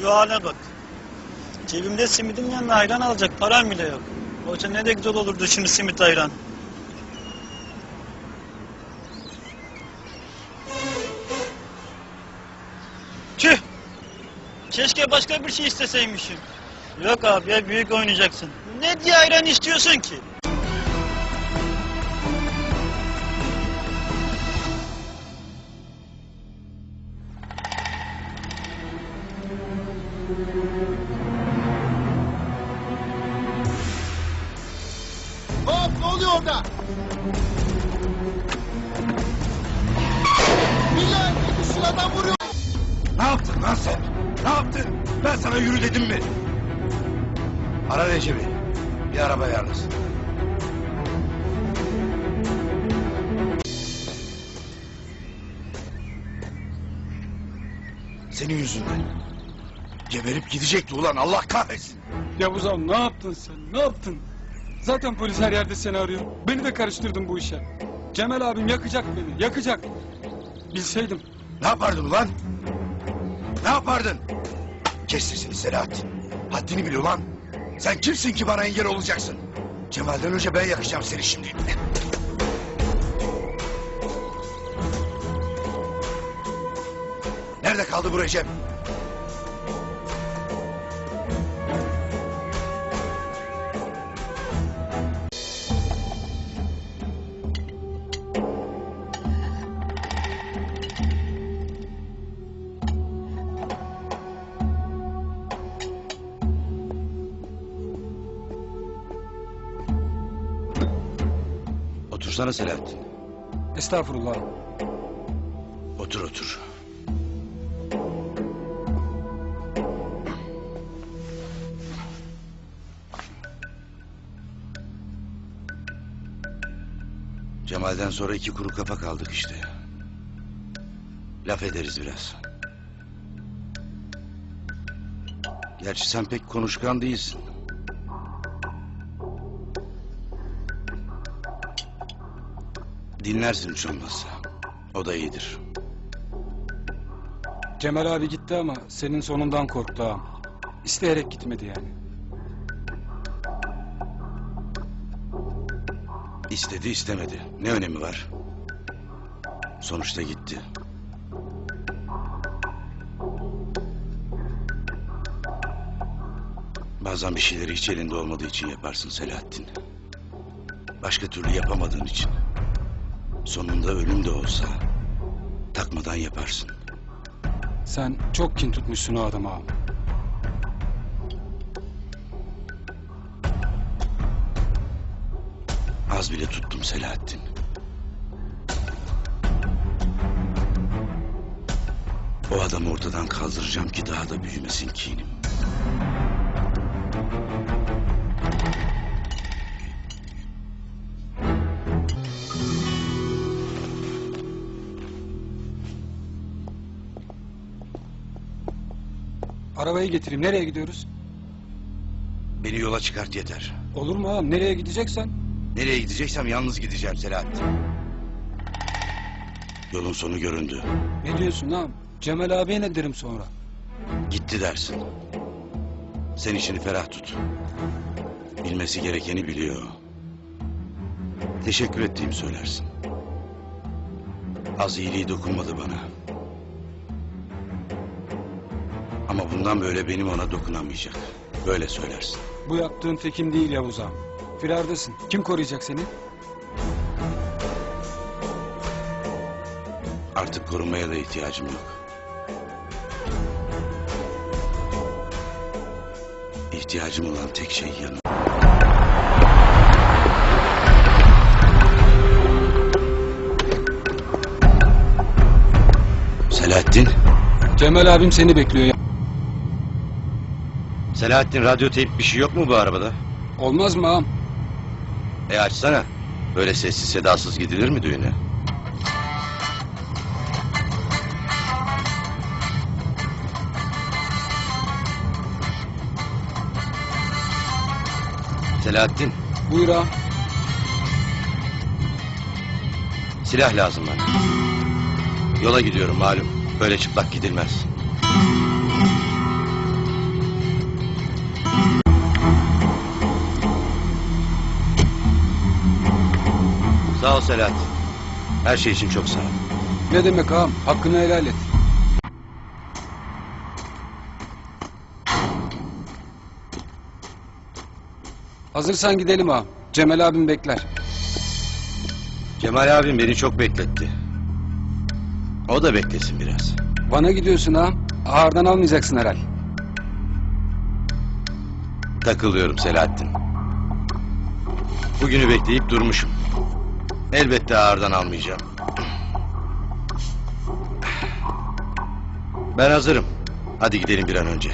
Şu hale bak. Cebimde simidin yanına ayran alacak param bile yok. Oysa ne de güzel olurdu şimdi simit ayran. Tüh! Keşke başka bir şey isteseymişim. Yok abi ya büyük oynayacaksın. Ne diye ayran istiyorsun ki? Hop ne oluyor orada? Bilal yetişin adam vuruyor. Ne yaptın lan sen? Ne yaptın? Ben sana yürü dedim mi? Ara Recep'i. Bir araba ayarlasın. Senin yüzünden. Geberip gidecekti ulan Allah kahretsin. Yavuz abi ne yaptın sen? Ne yaptın? Zaten polis her yerde seni arıyor. Beni de karıştırdın bu işe. Cemal abim yakacak beni, yakacak. Bilseydim. Ne yapardın ulan? Ne yapardın? Kes sesini Selahattin. Haddini bil ulan. Sen kimsin ki bana engel olacaksın? Cemal'den önce ben yakacağım seni şimdi. Nerede kaldı bu Recep? Otursana Selahattin. Estağfurullah. Otur otur. Cemal'den sonra iki kuru kafa kaldık işte. Laf ederiz biraz. Gerçi sen pek konuşkan değilsin. Dinlersin hiç olmazsa. O da iyidir. Cemal abi gitti ama senin sonundan korktu ağam. İsteyerek gitmedi yani. İstedi istemedi. Ne önemi var? Sonuçta gitti. Bazen bir şeyleri hiç elinde olmadığı için yaparsın Selahattin. Başka türlü yapamadığın için. Sonunda ölüm de olsa takmadan yaparsın. Sen çok kin tutmuşsun o adama ağam. Az bile tuttum Selahattin. O adamı ortadan kaldıracağım ki daha da büyümesin kinim. Arabayı getireyim. Nereye gidiyoruz? Beni yola çıkart yeter. Olur mu ağam? Nereye gideceksen? Nereye gideceksem yalnız gideceğim Selahattin. Yolun sonu göründü. Ne diyorsun ağam? Cemal abiye ne derim sonra? Gitti dersin. Sen işini ferah tut. Bilmesi gerekeni biliyor. Teşekkür ettiğimi söylersin. Az iyiliği dokunmadı bana. Ama bundan böyle benim ona dokunamayacak. Böyle söylersin. Bu yaptığın tekin değil Yavuz ağam. Firardasın. Kim koruyacak seni? Artık korunmaya da ihtiyacım yok. İhtiyacım olan tek şey yanım. Selahattin. Cemal abim seni bekliyor ya. Selahattin radyo teyp bir şey yok mu bu arabada? Olmaz mı ağam? E açsana. Böyle sessiz sedasız gidilir mi düğüne? Selahattin, Buyur ağam. silah lazım bana. Yola gidiyorum malum. Böyle çıplak gidilmez. Selahattin. Her şey için çok sağ ol. Ne demek ağam? Hakkını helal et. Hazırsan gidelim ağam. Cemal abim bekler. Cemal abim beni çok bekletti. O da beklesin biraz. Bana gidiyorsun ağam. Ağırdan almayacaksın herhal. Takılıyorum Selahattin. Bugünü bekleyip durmuşum. Elbette ağırdan almayacağım. Ben hazırım. Hadi gidelim bir an önce.